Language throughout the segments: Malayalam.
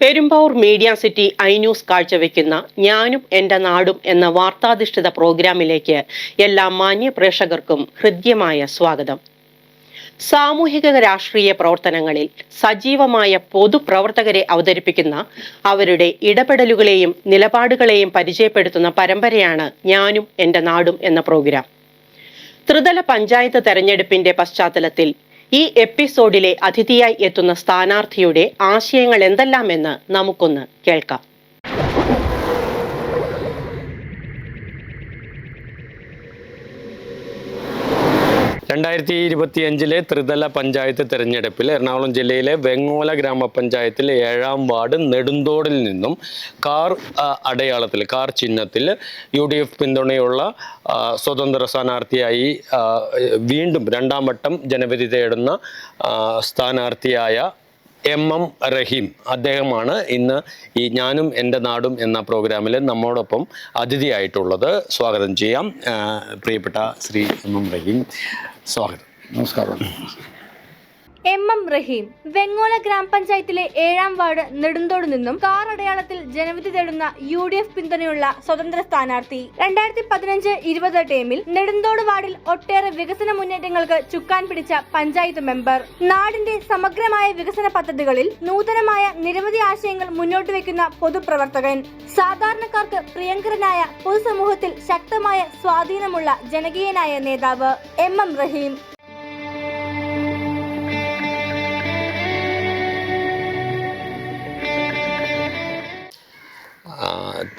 Perumbavoor media city I news കാഴ്ചവെക്കുന്ന ഞാനും എന്റെ നാടും എന്ന വാർത്താധിഷ്ഠിത പ്രോഗ്രാമിലേക്ക് എല്ലാ മാന്യ പ്രേക്ഷകർക്കും ഹൃദ്യമായ സ്വാഗതം. സാമൂഹിക രാഷ്ട്രീയ പ്രവർത്തനങ്ങളിൽ സജീവമായ പൊതുപ്രവർത്തകരെ അവതരിപ്പിക്കുന്ന അവരുടെ ഇടപെടലുകളെയും നിലപാടുകളെയും പരിചയപ്പെടുത്തുന്ന പരമ്പരയാണ് ഞാനും എന്റെ നാടും എന്ന പ്രോഗ്രാം. ത്രിതല പഞ്ചായത്ത് തെരഞ്ഞെടുപ്പിന്റെ പശ്ചാത്തലത്തിൽ ഈ എപ്പിസോഡിലെ അതിഥിയായി എത്തുന്ന സ്ഥാനാർത്ഥിയുടെ ആശയങ്ങൾ എന്തെല്ലാമെന്ന് നമുക്കൊന്ന് കേൾക്കാം. രണ്ടായിരത്തി ഇരുപത്തി അഞ്ചിലെ ത്രിതല പഞ്ചായത്ത് തെരഞ്ഞെടുപ്പിൽ എറണാകുളം ജില്ലയിലെ വെങ്ങോല ഗ്രാമപഞ്ചായത്തിൽ ഏഴാം വാർഡ് നെടുന്തോടിൽ നിന്നും കാർ അടയാളത്തിൽ കാർ ചിഹ്നത്തിൽ യു ഡി എഫ് പിന്തുണയുള്ള സ്വതന്ത്ര സ്ഥാനാർത്ഥിയായി വീണ്ടും രണ്ടാം വട്ടം ജനവിധി തേടുന്ന സ്ഥാനാർത്ഥിയായ എം എം റഹീം അദ്ദേഹമാണ് ഇന്ന് ഈ ഞാനും എന്റെ നാടും എന്ന പ്രോഗ്രാമിൽ നമ്മോടൊപ്പം അതിഥിയായിട്ടുള്ളത്. സ്വാഗതം ചെയ്യാം. പ്രിയപ്പെട്ട ശ്രീ എം എം റഹീം. സ്വാഗതം. നമസ്കാരം. എം എം റഹീം വെങ്ങോല ഗ്രാമപഞ്ചായത്തിലെ ഏഴാം വാർഡ് നെടുന്തോട് നിന്നും കാർ അടയാളത്തിൽ ജനവിധി തേടുന്ന യു ഡി എഫ് പിന്തുണയുള്ള സ്വതന്ത്ര സ്ഥാനാർത്ഥി. രണ്ടായിരത്തി പതിനഞ്ച് ഇരുപത് ടേമിൽ നെടുന്തോട് വാർഡിൽ ഒട്ടേറെ വികസന മുന്നേറ്റങ്ങൾക്ക് ചുക്കാൻ പിടിച്ച പഞ്ചായത്ത് മെമ്പർ. നാടിന്റെ സമഗ്രമായ വികസന പദ്ധതികളിൽ നൂതനമായ നിരവധി ആശയങ്ങൾ മുന്നോട്ട് വെക്കുന്ന പൊതുപ്രവർത്തകൻ. സാധാരണക്കാർക്ക് പ്രിയങ്കരനായ പൊതുസമൂഹത്തിൽ ശക്തമായ സ്വാധീനമുള്ള ജനകീയനായ നേതാവ് എം എം റഹീം.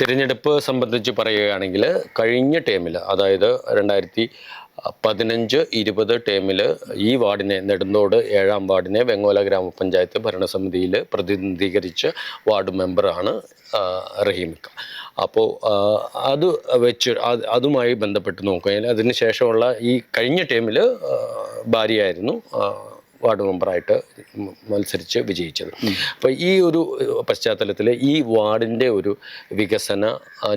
തിരഞ്ഞെടുപ്പ് സംബന്ധിച്ച് പറയുകയാണെങ്കിൽ കഴിഞ്ഞ ടേമിൽ അതായത് രണ്ടായിരത്തി പതിനഞ്ച് ഇരുപത് ടേമിൽ ഈ വാർഡിനെ നെടുന്തോട് ഏഴാം വാർഡിനെ വെങ്ങോല ഗ്രാമപഞ്ചായത്ത് ഭരണസമിതിയിൽ പ്രതിനിധീകരിച്ച വാർഡ് മെമ്പറാണ് റഹീമിക്ക. അപ്പോൾ അത് വെച്ച് അതുമായി ബന്ധപ്പെട്ട് നോക്കുകയാണെങ്കിൽ അതിന് ശേഷമുള്ള ഈ കഴിഞ്ഞ ടേമിൽ ഭാര്യയായിരുന്നു വാർഡ് മെമ്പറായിട്ട് മത്സരിച്ച് വിജയിച്ചത്. അപ്പോൾ ഈ ഒരു പശ്ചാത്തലത്തിൽ ഈ വാർഡിന്റെ ഒരു വികസന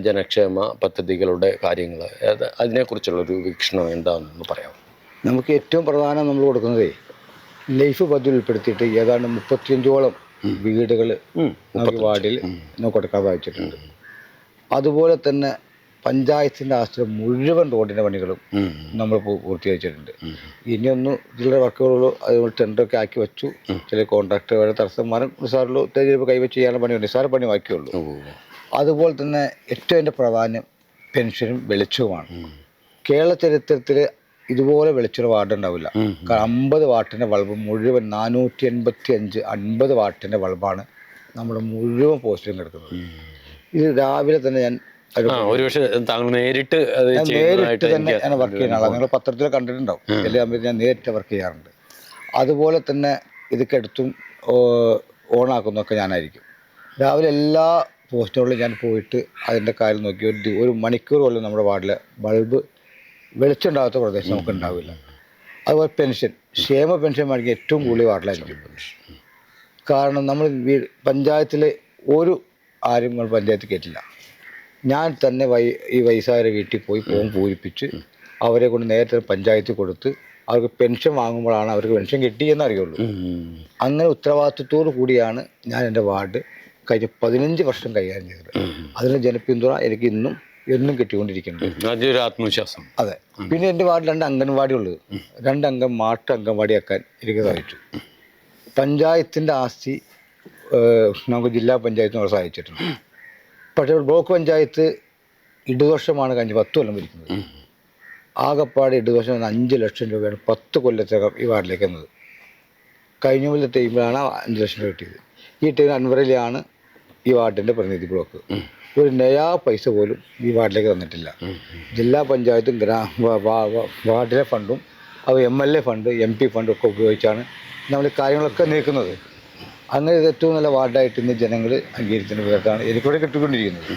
ജനക്ഷേമ പദ്ധതികളുടെ കാര്യങ്ങൾ അതിനെക്കുറിച്ചുള്ളൊരു അതിനെക്കുറിച്ചുള്ള ഒരു വീക്ഷണം എന്താണെന്ന് പറയാം നമുക്ക് ഏറ്റവും പ്രധാനം നമ്മൾ കൊടുക്കുന്നതേ ലൈഫ് പദ്ധതി ഉൾപ്പെടുത്തിയിട്ട് ഏതാണ്ട് മുപ്പത്തിയഞ്ചോളം വീടുകൾ വാർഡിൽ നമുക്ക് കൊടുക്കാൻ സാധിച്ചിട്ടുണ്ട്. അതുപോലെ തന്നെ പഞ്ചായത്തിന്റെ ആശ്രയം മുഴുവൻ റോഡിന്റെ പണികളും നമ്മൾ പൂർത്തീകരിച്ചിട്ടുണ്ട്. ഇനിയൊന്ന് ചില വർക്കുകളുള്ളൂ അതുപോലെ ടെൻഡറൊക്കെ ആക്കി വെച്ചു. ചില കോൺട്രാക്ടർ വരെ തടസ്സന്മാരും നിസ്സാറുള്ളൂ തെരഞ്ഞെടുപ്പ് കൈവച്ച് ചെയ്യാനുള്ള പണിയുണ്ട്. നിസ്സാര പണി ബാക്കിയുള്ളൂ. അതുപോലെ തന്നെ ഏറ്റവും എന്റെ പ്രാധാന്യം പെൻഷനും വെളിച്ചവുമാണ്. കേരള ചരിത്രത്തിൽ ഇതുപോലെ വെളിച്ചൊരു വാർഡ് ഉണ്ടാവില്ല കാരണം അമ്പത് വാട്ടിന്റെ ബൾബ് മുഴുവൻ നാനൂറ്റി എൺപത്തി അഞ്ച് അൻപത് വാട്ടിന്റെ ബൾബാണ് നമ്മുടെ മുഴുവൻ പോസ്റ്റിലും കിടക്കുന്നത്. ഇത് രാവിലെ തന്നെ ഞാൻ ഒരുപക്ഷെ താങ്കൾ നേരിട്ട് നേരിട്ട് വർക്ക് ചെയ്യുന്ന ആളാണ് നിങ്ങൾ പത്രത്തിൽ കണ്ടിട്ടുണ്ടാവും. എല്ലാ ഞാൻ നേരിട്ട് വർക്ക് ചെയ്യാറുണ്ട്. അതുപോലെ തന്നെ ഇതൊക്കെ എടുത്തും ഓണാക്കുന്നതൊക്കെ ഞാനായിരിക്കും. രാവിലെ എല്ലാ പോസ്റ്റുകളിലും ഞാൻ പോയിട്ട് അതിന്റെ കാര്യം നോക്കി ഒരു ഒരു മണിക്കൂർ പോലും നമ്മുടെ വാർഡിലെ ബൾബ് വെളിച്ചുണ്ടാകാത്ത പ്രദേശം നമുക്ക് ഉണ്ടാവില്ല. അതുപോലെ പെൻഷൻ. ക്ഷേമ പെൻഷൻ വേണമെങ്കിൽ ഏറ്റവും കൂടുതൽ വാർഡിലായിരിക്കും. കാരണം നമ്മൾ പഞ്ചായത്തിലെ ഒരു ആരും പഞ്ചായത്ത് കയറ്റില്ല ഞാൻ തന്നെ വൈ ഈ വയസ്സായ വീട്ടിൽ പോയി ഫോം പൂരിപ്പിച്ച് അവരെ കൊണ്ട് നേരത്തെ പഞ്ചായത്തിൽ കൊടുത്ത് അവർക്ക് പെൻഷൻ വാങ്ങുമ്പോഴാണ് അവർക്ക് പെൻഷൻ കിട്ടിയെന്ന് അറിയുള്ളൂ. അങ്ങനെ ഉത്തരവാദിത്വത്തോടു കൂടിയാണ് ഞാൻ എന്റെ വാർഡ് കഴിഞ്ഞ പതിനഞ്ച് വർഷം കൈകാര്യം ചെയ്തത്. അതിന് ജനപിന്തുണ എനിക്ക് ഇന്നും എന്നും കിട്ടിക്കൊണ്ടിരിക്കുന്നുണ്ട്. അതൊരു ആത്മവിശ്വാസം. അതെ. പിന്നെ എന്റെ വാർഡിൽ രണ്ട് അംഗൻവാടി ഉള്ളത്. രണ്ട് അംഗം മാട്ട് അംഗൻവാടി ആക്കാൻ എനിക്ക് സാധിച്ചു പഞ്ചായത്തിന്റെ ആസ്തി നമുക്ക് ജില്ലാ പഞ്ചായത്തിനോട് സഹായിച്ചിട്ടുണ്ട്. പക്ഷേ ബ്ലോക്ക് പഞ്ചായത്ത് ഇടതുവർഷമാണ് കഴിഞ്ഞ് പത്ത് കൊല്ലം ഭരിക്കുന്നത്. ആകപ്പാട് ഇടതുവർഷം അഞ്ച് ലക്ഷം രൂപയാണ് പത്ത് കൊല്ലത്തകം ഈ വാർഡിലേക്ക് എന്നത് കഴിഞ്ഞ കൊല്ലം ടീമിലാണ് അഞ്ച് ലക്ഷം രൂപ കിട്ടിയത്. ഈ ടീം അൻവറിലാണ് ഈ വാർഡിന്റെ പ്രതിനിധി ബ്ലോക്ക്. ഒരു നയാ പൈസ പോലും ഈ വാർഡിലേക്ക് തന്നിട്ടില്ല. ജില്ലാ പഞ്ചായത്തും ഗ്രാ വാ- വാ- വാ- വാർഡിലെ ഫണ്ടും അത് M L A fund M P fund ഒക്കെ ഉപയോഗിച്ചാണ് നമ്മൾ കാര്യങ്ങളൊക്കെ നീക്കുന്നത്. അങ്ങനെ ഇത് ഏറ്റവും നല്ല വാർഡായിട്ട് ഇന്ന് ജനങ്ങൾ അംഗീകരിക്കുന്ന പേർക്കാണ് എനിക്കിവിടെ കിട്ടിക്കൊണ്ടിരിക്കുന്നത്.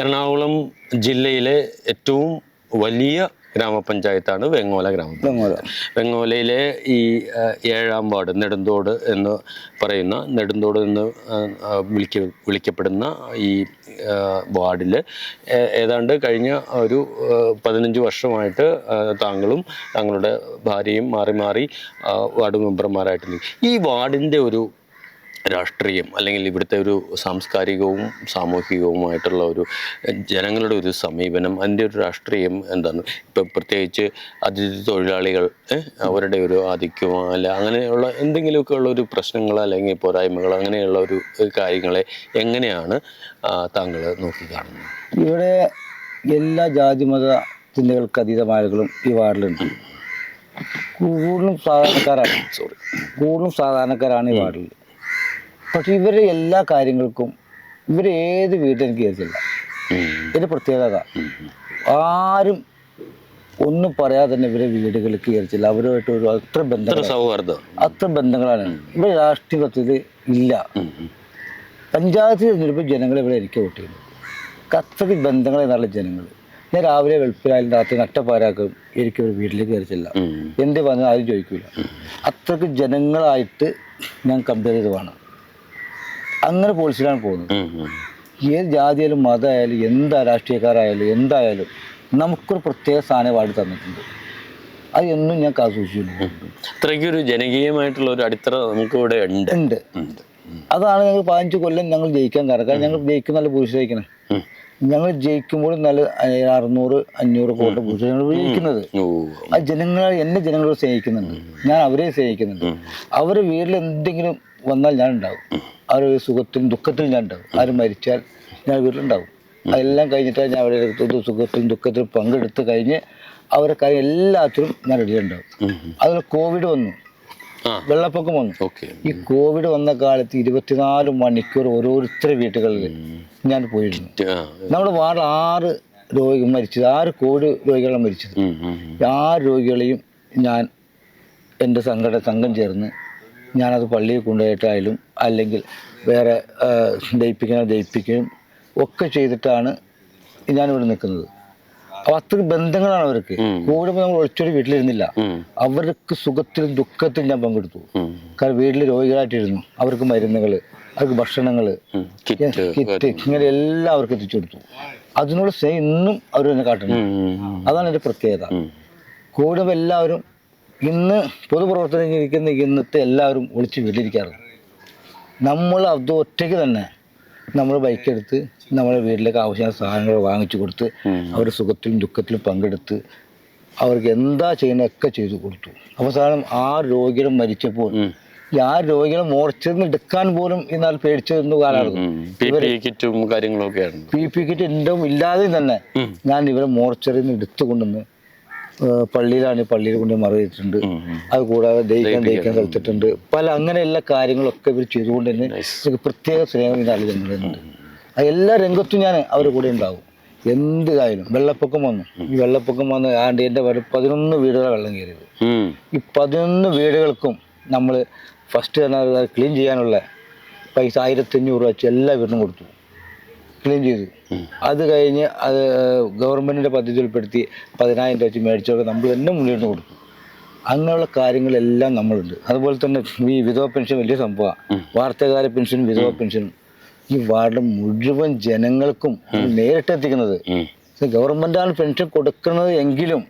എറണാകുളം ജില്ലയിലെ ഏറ്റവും വലിയ ഗ്രാമപഞ്ചായത്താണ് വെങ്ങോല ഗ്രാമം. വെങ്ങോല. വെങ്ങോലയിലെ ഈ ഏഴാം വാർഡ് നെടുന്തോട് എന്ന് പറയുന്ന നെടുന്തോട് എന്ന് വിളിക്ക വിളിക്കപ്പെടുന്ന ഈ വാർഡിൽ ഏതാണ്ട് കഴിഞ്ഞ ഒരു പതിനഞ്ച് വർഷമായിട്ട് താങ്കളും താങ്കളുടെ ഭാര്യയും മാറി മാറി വാർഡ് മെമ്പർമാരായിട്ട് നിൽക്കും ഈ വാർഡിന്റെ ഒരു രാഷ്ട്രീയം അല്ലെങ്കിൽ ഇവിടുത്തെ ഒരു സാംസ്കാരികവും സാമൂഹികവുമായിട്ടുള്ള ഒരു ജനങ്ങളുടെ ഒരു സമീപനം അതിന്റെ ഒരു രാഷ്ട്രീയം എന്താണ്? ഇപ്പം പ്രത്യേകിച്ച് അതിഥി തൊഴിലാളികൾ അവരുടെ ഒരു ആധിക്യമോ അല്ല അങ്ങനെയുള്ള എന്തെങ്കിലുമൊക്കെ ഉള്ള ഒരു പ്രശ്നങ്ങൾ അല്ലെങ്കിൽ പോരായ്മകൾ അങ്ങനെയുള്ള ഒരു കാര്യങ്ങളെ എങ്ങനെയാണ് താങ്കൾ നോക്കി കാണുന്നത്? ഇവിടെ എല്ലാ ജാതിമത ചിന്തകൾക്ക് അതീതമായ ആളുകളും ഈ വാർഡിലുണ്ട്. കൂടുതലും സാധാരണക്കാരാണ്. സോറി കൂടുതലും സാധാരണക്കാരാണ് ഈ വാർഡിൽ പക്ഷെ ഇവരുടെ എല്ലാ കാര്യങ്ങൾക്കും ഇവരെ ഏത് വീട്ടിലും കയറിച്ചില്ല ഇതിന്റെ പ്രത്യേകത ആരും ഒന്നും പറയാതെ തന്നെ ഇവരെ വീടുകളിൽ കയറിച്ചില്ല അവരുമായിട്ട് ഒരു അത്ര ബന്ധം ബന്ധങ്ങൾ സൗഹാർദ്ദം. അത്ര ബന്ധങ്ങളാണ്. ഇവിടെ രാഷ്ട്രീയത്തിൽ ഇല്ല. പഞ്ചായത്ത് തിരഞ്ഞെടുപ്പ് ജനങ്ങൾ ഇവിടെ എനിക്ക് വോട്ട് ചെയ്യുന്നു കത്തതി ബന്ധങ്ങൾ എന്നുള്ള ജനങ്ങൾ ഞാൻ രാവിലെ വെളുപ്പിലായാലും രാത്രി നട്ടപ്പാരാക്കും എനിക്ക് ഒരു വീട്ടിലേക്ക് കയറിച്ചില്ല. എന്ത് വന്നു ആരും ചോദിക്കില്ല അത്രയ്ക്ക് ജനങ്ങളായിട്ട് ഞാൻ കമ്പയർ ചെയ്ത് വേണം. അങ്ങനെ പോളിസിയിലാണ് പോകുന്നത്. ഏത് ജാതിയായാലും മതമായാലും എന്താ രാഷ്ട്രീയക്കാരായാലും എന്തായാലും നമുക്കൊരു പ്രത്യേക സ്ഥാനം വാടി തന്നിട്ടുണ്ട്. അത് എന്നും ഞാൻ കാസൂക്ഷിക്കുന്നു ഇത്രയ്ക്കൊരു ജനകീയമായിട്ടുള്ള ഒരു അടിത്തറ നമുക്ക് ഇവിടെ ഉണ്ട്. ഉണ്ട്. അതാണ് ഞങ്ങൾ പതിനഞ്ച് കൊല്ലം ഞങ്ങൾ ജയിക്കാൻ കാരണം. കാരണം ഞങ്ങൾ ജയിക്കും നല്ല പുരുഷ ജയിക്കണേ. ഞങ്ങൾ ജയിക്കുമ്പോൾ നല്ല അറുന്നൂറ് അഞ്ഞൂറ് കോട്ട പുരുഷ ഞങ്ങൾ ജയിക്കുന്നത്. ആ ജനങ്ങൾ എന്നെ ജനങ്ങളോട് സ്നേഹിക്കുന്നുണ്ട്. ഞാൻ അവരെ സ്നേഹിക്കുന്നുണ്ട്. അവരുടെ വീട്ടിൽ എന്തെങ്കിലും വന്നാൽ ഞാൻ ഉണ്ടാവും അവരുടെ സുഖത്തിലും ദുഃഖത്തിലും ഞാൻ ഉണ്ടാവും ആരും മരിച്ചാൽ ഞാൻ വീട്ടിലുണ്ടാവും. അതെല്ലാം കഴിഞ്ഞിട്ടാണ് ഞാൻ അവരുടെ അടുത്ത് സുഖത്തിലും ദുഃഖത്തിലും പങ്കെടുത്ത് കഴിഞ്ഞ് അവരെ കാര്യം എല്ലാത്തിലും ഞാൻ ഇടയിലുണ്ടാവും. അതിൽ കോവിഡ് വന്നു. വെള്ളപ്പൊക്കം വന്നു. ഈ കോവിഡ് വന്ന കാലത്ത് ഇരുപത്തിനാല് മണിക്കൂർ ഓരോരുത്തരുടെ വീട്ടുകളിൽ ഞാൻ പോയിരുന്നു. നമ്മുടെ വാർഡ് ആറ് രോഗി മരിച്ചത്. ആറ് കോവിഡ് രോഗികളാണ് മരിച്ചത്. ആ രോഗികളെയും ഞാൻ എന്റെ സംഘടന സംഘം ചേർന്ന് ഞാനത് പള്ളിയിൽ കൊണ്ടുപോയിട്ടായാലും അല്ലെങ്കിൽ വേറെ ദയിപ്പിക്കണോ ദയിപ്പിക്കുകയും ഒക്കെ ചെയ്തിട്ടാണ് ഞാനിവിടെ നിൽക്കുന്നത്. അപ്പോൾ അത്ര ബന്ധങ്ങളാണ് അവർക്ക്. കൂടുമ്പോൾ നമ്മൾ ഒളിച്ചൊരു വീട്ടിലിരുന്നില്ല. അവർക്ക് സുഖത്തിലും ദുഃഖത്തിലും ഞാൻ പങ്കെടുത്തു. കാരണം വീട്ടിൽ രോഗികളായിട്ടിരുന്നു. അവർക്ക് മരുന്നുകൾ അവർക്ക് ഭക്ഷണങ്ങൾ. കിറ്റ് ഇങ്ങനെ എല്ലാം അവർക്ക് എത്തിച്ചു കൊടുത്തു അതിനോട് സ്നേഹം ഇന്നും അവർ തന്നെ കാട്ടുന്നു. അതാണ് എന്റെ പ്രത്യേകത. കൂടുമ്പോൾ എല്ലാവരും ഇന്ന് പൊതുപ്രവർത്തനം ഇരിക്കുന്ന ഇന്നത്തെ എല്ലാവരും ഒളിച്ചു വീട്ടിലിരിക്കാറുണ്ട് നമ്മൾ അത് ഒറ്റയ്ക്ക് തന്നെ നമ്മൾ ബൈക്കെടുത്ത് നമ്മുടെ വീട്ടിലേക്ക് ആവശ്യമായ സാധനങ്ങൾ വാങ്ങിച്ചു കൊടുത്ത് അവരുടെ സുഖത്തിലും ദുഃഖത്തിലും പങ്കെടുത്ത് അവർക്ക് എന്താ ചെയ്യുന്നതൊക്കെ ചെയ്തു കൊടുത്തു. അവസാനം ആ രോഗികൾ മരിച്ചപ്പോൾ ആ രോഗികളെ മോർച്ചെന്ന് എടുക്കാൻ പോലും എന്നാൽ പേടിച്ചിരുന്നു ഉം. പി പി കിറ്റും ഉണ്ടാവും ഇല്ലാതെയും തന്നെ ഞാൻ ഇവരെ മോർച്ചറിന്ന് നിന്ന് എടുത്തു കൊണ്ടുവന്ന് ഏഹ് പള്ളിയിലാണ് പള്ളിയിൽ കൊണ്ട് മറിയിട്ടുണ്ട് അത് കൂടാതെ ദഹിക്കാൻ ദഹിക്കാൻ കളിച്ചിട്ടുണ്ട്. പല അങ്ങനെയുള്ള കാര്യങ്ങളൊക്കെ ഇവർ ചെയ്തുകൊണ്ട് തന്നെ പ്രത്യേക സ്നേഹം ജനങ്ങളുണ്ട് അത് എല്ലാ രംഗത്തും ഞാൻ അവരുടെ കൂടെ ഉണ്ടാവും. എന്ത് കാര്യം വെള്ളപ്പൊക്കം വന്നു. ഈ വെള്ളപ്പൊക്കം വന്ന് ആണ്ട് എന്റെ പതിനൊന്ന് വീടുകളെ വെള്ളം കയറിയത്. ഈ പതിനൊന്ന് വീടുകൾക്കും നമ്മൾ ഫസ്റ്റ് തന്നെ ക്ലീൻ ചെയ്യാനുള്ള പൈസ ആയിരത്തി അഞ്ഞൂറ് വെച്ച് എല്ലാ വീടിനും കൊടുത്തു. ക്ലീൻ ചെയ്തു. അത് കഴിഞ്ഞ് അത് ഗവൺമെന്റിന്റെ പദ്ധതി ഉൾപ്പെടുത്തി പതിനായിരം രൂപ വെച്ച് മേടിച്ചവർക്ക് നമ്മൾ തന്നെ മുന്നിൽ കൊടുക്കും അങ്ങനെയുള്ള കാര്യങ്ങളെല്ലാം നമ്മളുണ്ട്. അതുപോലെ തന്നെ ഈ വിധവ പെൻഷൻ വലിയ സംഭവമാണ് വാർത്തകാല പെൻഷനും വിധവ പെൻഷനും ഈ വാർഡ് മുഴുവൻ ജനങ്ങൾക്കും നേരിട്ടെത്തിക്കുന്നത്. ഉം. ഗവൺമെന്റാണ് പെൻഷൻ കൊടുക്കുന്നത് എങ്കിലും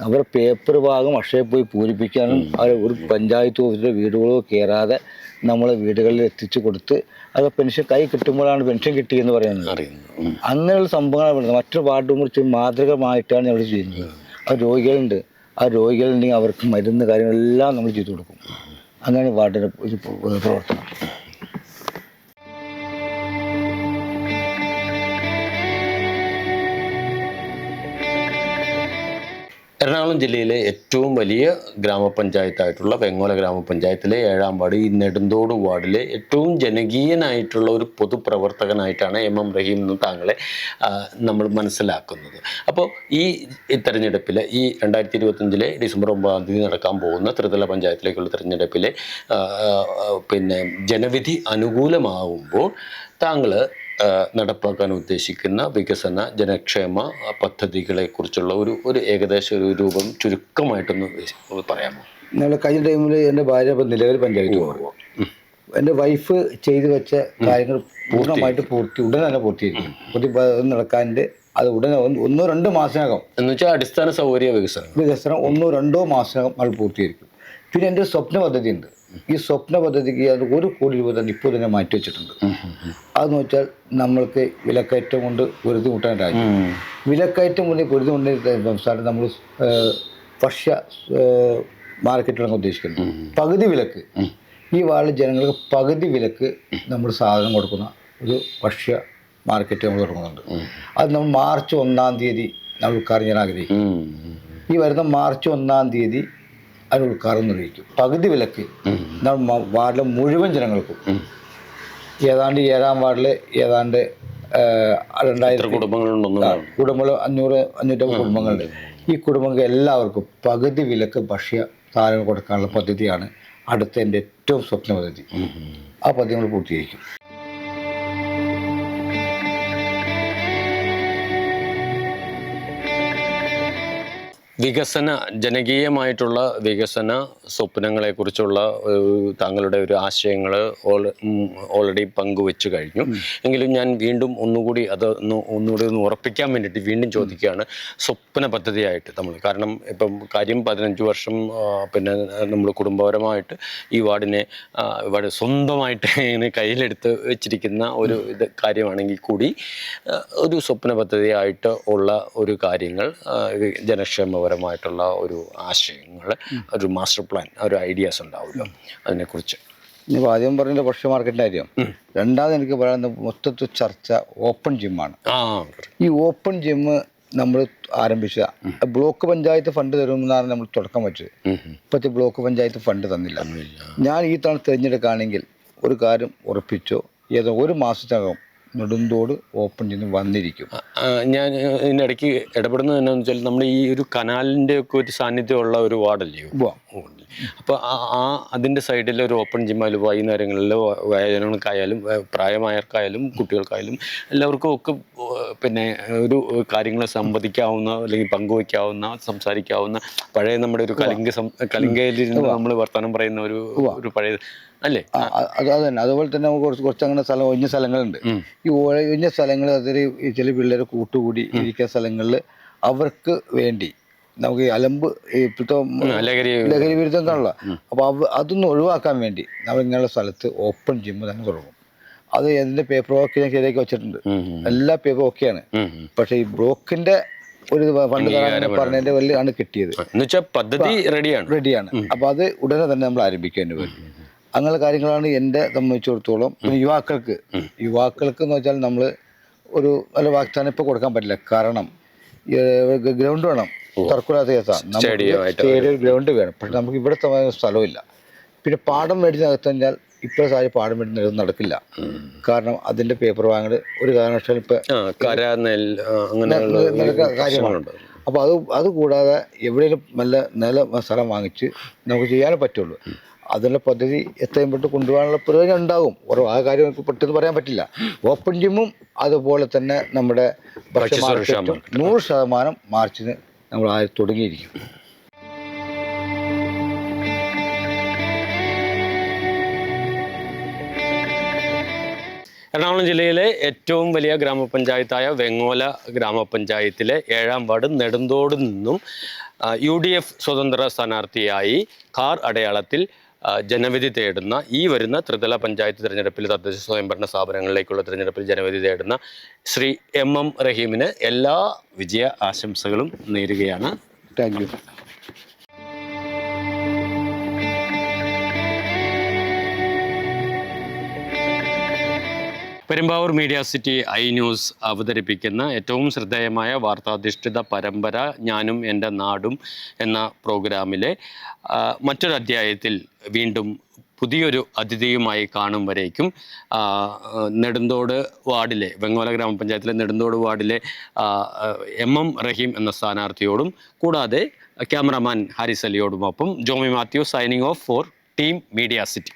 അവർ പേപ്പർ ഭാഗം അക്ഷയ പോയി പൂരിപ്പിക്കാനും അവർ ഒരു പഞ്ചായത്ത് ഓഫീസിലെ വീടുകളോ കയറാതെ നമ്മളെ വീടുകളിൽ എത്തിച്ചു കൊടുത്ത് അത് പെൻഷൻ കൈ കിട്ടുമ്പോഴാണ് പെൻഷൻ കിട്ടിയെന്ന് പറയുന്നത്. അങ്ങനെയുള്ള സംഭവങ്ങളാണ് മറ്റൊരു മറ്റു വാർഡ് മുറിച്ച് മാതൃകമായിട്ടാണ് നമ്മൾ ചെയ്യുന്നത്. ആ രോഗികളുണ്ട്. ആ രോഗികളുണ്ടെങ്കിൽ അവർക്ക് മരുന്ന് കാര്യങ്ങളെല്ലാം നമ്മൾ ചെയ്തു കൊടുക്കും. അങ്ങനെ വാർഡിന്റെ ഒരു പ്രവർത്തനം. എറണാകുളം ജില്ലയിലെ ഏറ്റവും വലിയ ഗ്രാമപഞ്ചായത്തായിട്ടുള്ള വെങ്ങോല ഗ്രാമപഞ്ചായത്തിലെ ഏഴാം വാർഡ് ഈ നെടുന്തോട് വാർഡിലെ ഏറ്റവും ജനകീയനായിട്ടുള്ള ഒരു പൊതുപ്രവർത്തകനായിട്ടാണ് എം എം റഹീം എന്ന് താങ്കളെ നമ്മൾ മനസ്സിലാക്കുന്നത്. അപ്പോൾ ഈ തെരഞ്ഞെടുപ്പിൽ ഈ രണ്ടായിരത്തി ഇരുപത്തഞ്ചിലെ ഡിസംബർ ഒമ്പതാം തീയതി നടക്കാൻ പോകുന്ന ത്രിതല പഞ്ചായത്തിലേക്കുള്ള തെരഞ്ഞെടുപ്പിലെ പിന്നെ ജനവിധി അനുകൂലമാകുമ്പോൾ താങ്കൾ നടപ്പാക്കാൻ ഉദ്ദേശിക്കുന്ന വികസന ജനക്ഷേമ പദ്ധതികളെക്കുറിച്ചുള്ള ഒരു ഒരു ഏകദേശ ഒരു രൂപം ചുരുക്കമായിട്ടൊന്ന് പറയാമോ? ഞങ്ങൾ കഴിഞ്ഞ ടൈമിൽ എന്റെ ഭാര്യ ഇപ്പം നിലവിൽ പഞ്ചായത്ത് പോകും എന്റെ വൈഫ് ചെയ്തു വെച്ച കാര്യങ്ങൾ പൂർണമായിട്ട് പൂർത്തി ഉടനെ തന്നെ പൂർത്തീകരിക്കും പൂർത്തി നടക്കാന്റെ അത് ഉടനെ ഒന്ന് രണ്ടോ മാസത്തിനകം എന്ന് വെച്ചാൽ അടിസ്ഥാന സൗകര്യ വികസനം. വികസനം ഒന്നോ രണ്ടോ മാസത്തിനകം അത് പൂർത്തീകരിക്കും പിന്നെ എന്റെ സ്വപ്ന പദ്ധതി ഉണ്ട് ഈ സ്വപ്ന പദ്ധതിക്ക് അത് ഒരു കോടി രൂപ തന്നെ ഇപ്പോൾ തന്നെ മാറ്റി വെച്ചിട്ടുണ്ട്. അതെന്ന് വെച്ചാൽ നമ്മൾക്ക് വിലക്കയറ്റം കൊണ്ട് പൊരുതി മുട്ടാൻ രാജ്യം വിലക്കയറ്റം കൊണ്ട് പൊരുതി മുട്ടുന്ന സംസ്ഥാനം നമ്മൾ ഭക്ഷ്യ ഏഹ്, മാർക്കറ്റുകളൊക്കെ ഉദ്ദേശിക്കുന്നത്. പകുതി വിലക്ക്. ഈ വാർഡിൽ ജനങ്ങൾക്ക് പകുതി വിലക്ക് നമ്മൾ സാധനം കൊടുക്കുന്ന ഒരു ഭക്ഷ്യ മാർക്കറ്റ് നമ്മൾ തുടങ്ങുന്നുണ്ട്. അത് നമ്മൾ മാർച്ച് ഒന്നാം തീയതി നമ്മൾ കറിഞ്ഞാൽ ആഗ്രഹിക്കും ഈ വരുന്ന മാർച്ച് ഒന്നാം തീയതി അതിന് ഉദ്ഘാടനം നിർവഹിക്കും പകുതി വിലക്ക് വാർഡിലെ മുഴുവൻ ജനങ്ങൾക്കും. ഏതാണ്ട് ഏഴാം വാർഡിൽ ഏതാണ്ട് രണ്ടായിരത്തി കുടുംബങ്ങളുണ്ടെന്ന് കുടുംബങ്ങൾ അഞ്ഞൂറ് അഞ്ഞൂറ്റമ്പത് കുടുംബങ്ങളുണ്ട്. ഈ കുടുംബങ്ങൾക്ക് എല്ലാവർക്കും പകുതി വിലക്ക് ഭക്ഷ്യ സാധനങ്ങൾ കൊടുക്കാനുള്ള പദ്ധതിയാണ് അടുത്ത എന്റെ ഏറ്റവും സ്വപ്ന പദ്ധതി. ആ പദ്ധതി നമ്മൾ പൂർത്തീകരിക്കും. വികസന ജനകീയമായിട്ടുള്ള വികസന സ്വപ്നങ്ങളെക്കുറിച്ചുള്ള താങ്കളുടെ ഒരു ആശയങ്ങൾ ഓൾറെഡി പങ്കുവെച്ചു കഴിഞ്ഞു. എങ്കിലും ഞാൻ വീണ്ടും ഒന്നുകൂടി അത് ഒന്ന് ഒന്നുകൂടി ഒന്ന് ഉറപ്പിക്കാൻ വേണ്ടിയിട്ട് വീണ്ടും ചോദിക്കുകയാണ്. സ്വപ്ന പദ്ധതിയായിട്ട് നമ്മൾ കാരണം ഇപ്പം കാര്യം പതിനഞ്ച് വർഷം പിന്നെ നമ്മൾ കുടുംബപരമായിട്ട് ഈ വാർഡിനെ വാർഡ് സ്വന്തമായിട്ട് ഇങ്ങനെ കയ്യിലെടുത്ത് വെച്ചിരിക്കുന്ന ഒരു ഇത് കാര്യമാണെങ്കിൽ കൂടി ഒരു സ്വപ്ന പദ്ധതിയായിട്ട് ഉള്ള ഒരു കാര്യങ്ങൾ ആ, ഇത് ഒരു ആശയങ്ങൾ ഒരു മാസ്റ്റർ പ്ലാൻ ഒരു ഐഡിയാസ് ഉണ്ടാവുമല്ലോ അതിനെക്കുറിച്ച്. ഇനിയിപ്പോൾ ആദ്യം പറഞ്ഞ ഭക്ഷ്യ മാർക്കറ്റിന്റെ കാര്യം? രണ്ടാമത് എനിക്ക് പറയുന്നത് മൊത്തത്തിൽ ചർച്ച ഓപ്പൺ ജിമ്മാണ് ഈ ഓപ്പൺ ജിമ്മ് നമ്മൾ ആരംഭിച്ചത് ബ്ലോക്ക് പഞ്ചായത്ത് ഫണ്ട് തരുമെന്നാണ് നമ്മൾ തുടക്കം വെച്ചത്. ഇപ്പോഴത്തെ ബ്ലോക്ക് പഞ്ചായത്ത് ഫണ്ട് തന്നില്ല. ഞാൻ ഈ തവണ തിരഞ്ഞെടുക്കുകയാണെങ്കിൽ ഒരു കാര്യം ഉറപ്പിച്ചോ? ഏതോ ഒരു മാസത്തിനകം നെടുന്തോട് ഓപ്പൺ ചെയ്ത് വന്നിരിക്കും. ഞാൻ ഞാൻ ഇതിനിടയ്ക്ക് ഇടപെടുന്നത് എന്നാന്ന് വെച്ചാൽ നമ്മൾ ഈ ഒരു കനാലിന്റെ ഒക്കെ ഒരു സാന്നിധ്യമുള്ള ഒരു വാർഡല്ലേ. അപ്പോൾ ആ ആ അതിന്റെ സൈഡിൽ ഒരു ഓപ്പൺ ജിമ്മായാലും വൈകുന്നേരങ്ങളിൽ വയോജനങ്ങൾക്കായാലും പ്രായമായർക്കായാലും പ്രായമായവർക്കായാലും കുട്ടികൾക്കായാലും എല്ലാവർക്കും ഒക്കെ പിന്നെ ഒരു കാര്യങ്ങൾ സംവദിക്കാവുന്ന അല്ലെങ്കിൽ പങ്കുവയ്ക്കാവുന്ന സംസാരിക്കാവുന്ന പഴയ നമ്മുടെ ഒരു കലിംഗ കലിംഗയിൽ കലിംഗയിലിരുന്ന് നമ്മൾ വർത്തമാനം പറയുന്ന ഒരു ഒരു പഴയ അല്ലേ? അത് തന്നെ. അതുപോലെ തന്നെ കുറച്ച് കുറച്ച് അങ്ങനെ സ്ഥലം ഒഴിഞ്ഞ സ്ഥലങ്ങളുണ്ട്. ഈ ഒഴിഞ്ഞ സ്ഥലങ്ങൾ അതിൽ ചില പിള്ളേർ കൂട്ടുകൂടി ഇരിക്കുന്ന സ്ഥലങ്ങളിൽ അവർക്ക് വേണ്ടി നമുക്ക് ഈ അലമ്പ് ഇപ്പോഴത്തെ ലഹരി വിരുദ്ധം. കാണുള്ള അപ്പോൾ അവ അതൊന്ന് ഒഴിവാക്കാൻ വേണ്ടി നമ്മൾ ഇങ്ങനെയുള്ള സ്ഥലത്ത് ഓപ്പൺ ജിമ്മ് തന്നെ തുടങ്ങും. അത് അതിന്റെ പേപ്പർ വർക്ക് ഞാൻ ശരിയാക്കി വെച്ചിട്ടുണ്ട്. എല്ലാ പേപ്പർ ഓക്കെയാണ്. പക്ഷേ ഈ ബ്ലോക്കിന്റെ ഒരു ഫണ്ട് തരാൻ പറഞ്ഞതിന്റെ വലിയ ആണ് കിട്ടിയത് എന്ന് വെച്ചാൽ പദ്ധതി റെഡിയാണ് റെഡിയാണ് അപ്പോൾ അത് ഉടനെ തന്നെ നമ്മൾ ആരംഭിക്കേണ്ടി വരും. അങ്ങനെ കാര്യങ്ങളാണ് എന്റെ സംബന്ധിച്ചിടത്തോളം. പിന്നെ യുവാക്കൾക്ക് യുവാക്കൾക്ക് എന്ന് വെച്ചാൽ നമ്മൾ ഒരു നല്ല വാഗ്ദാനം ഇപ്പോൾ കൊടുക്കാൻ പറ്റില്ല. കാരണം ഗ്രൗണ്ട് വേണം. തർക്കുലാത്ത കേസാണ് സ്റ്റേഡിയം ഗ്രൗണ്ട് വേണം. പക്ഷെ നമുക്ക് ഇവിടെ സ്ഥലമില്ല. പിന്നെ പാടം മേടിച്ച് നടത്തി കഴിഞ്ഞാൽ ഇപ്പോഴത്തെ സാഹചര്യം പാടം മേടിച്ച് നടക്കില്ല. കാരണം അതിന്റെ പേപ്പർ വാങ്ങൽ ഒരു കാരണവശാലും ഇപ്പം ആ കര നെല്ല് ആ, അങ്ങനെയുള്ള നിലക്ക കാര്യമാണ് പ്രശ്നങ്ങളുണ്ട്. അപ്പോൾ അത് അത് കൂടാതെ എവിടെയെങ്കിലും നല്ല നില സ്ഥലം വാങ്ങിച്ച് നമുക്ക് ചെയ്യാനേ പറ്റുള്ളൂ. അതിനുള്ള പദ്ധതി എത്രയും പെട്ടെന്ന് കൊണ്ടുപോകാനുള്ള പ്രയോജനം ഉണ്ടാകും. ഓരോ ആ കാര്യം നമുക്ക് പെട്ടെന്ന് പറയാൻ പറ്റില്ല. ഓപ്പൺ ജിമ്മും അതുപോലെ തന്നെ നമ്മുടെ നൂറ് ശതമാനം മാർച്ചിന് നമ്മൾ ആ തുടങ്ങിയിരിക്കും. എറണാകുളം ജില്ലയിലെ ഏറ്റവും വലിയ ഗ്രാമപഞ്ചായത്തായ വെങ്ങോല ഗ്രാമപഞ്ചായത്തിലെ ഏഴാം വാർഡ് നെടുന്തോട് നിന്നും യു ഡി എഫ് സ്വതന്ത്ര സ്ഥാനാർത്ഥിയായി കാർ അടയാളത്തിൽ ജനവിധി തേടുന്ന ഈ വരുന്ന ത്രിതല പഞ്ചായത്ത് തിരഞ്ഞെടുപ്പിൽ തദ്ദേശ സ്വയംഭരണ സ്ഥാപനങ്ങളിലേക്കുള്ള തിരഞ്ഞെടുപ്പിൽ ജനവിധി തേടുന്ന ശ്രീ എം എം റഹീമിന് എല്ലാ വിജയ ആശംസകളും നേരുകയാണ്. Thank you Perumbavoor media city I news അവതരിപ്പിക്കുന്ന ഏറ്റവും ശ്രദ്ധേയമായ വാർത്താധിഷ്ഠിത പരമ്പര ഞാനും എന്റെ നാടും എന്ന പ്രോഗ്രാമിലെ മറ്റൊരു അധ്യായത്തിൽ വീണ്ടും പുതിയൊരു അതിഥിയുമായി കാണും വരേക്കും. നെടുന്തോട് വാർഡിലെ വെങ്ങോല ഗ്രാമപഞ്ചായത്തിലെ നെടുന്തോട് വാർഡിലെ എം എം റഹീം എന്ന സ്ഥാനാർത്ഥിയോടും കൂടാതെ cameraman Haris അലിയോടുമൊപ്പം Jomy Mathew signing off for team media city.